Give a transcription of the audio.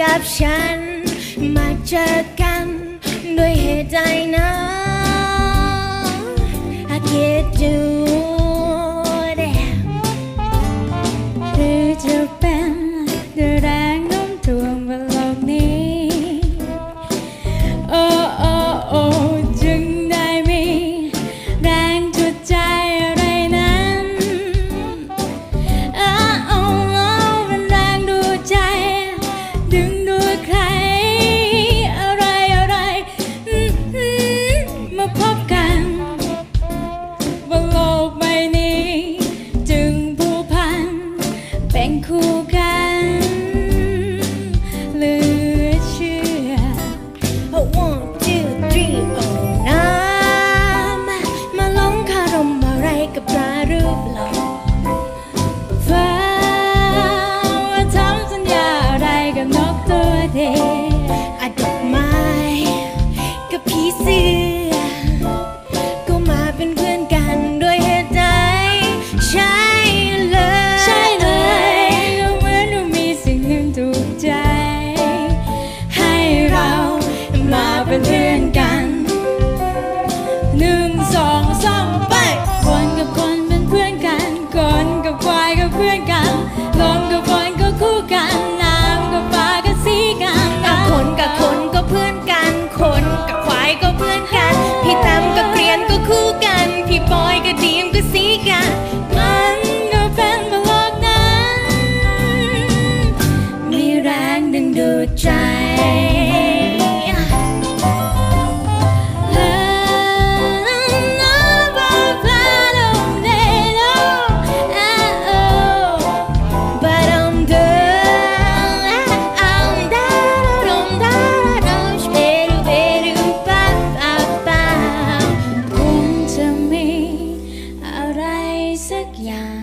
กับฉัน มาเจอกันด้วยเหตุใดนั้ อดอกไม้กับผีเสื้อ ก็มาเป็นเพื่อนกันด้วยเหตุใจใช่เลย ใช่เลยก็เหมือนว่ามีสิ่งหนึ่งถูกใจ ให้เรามาเป็นเพื่อนกัน yang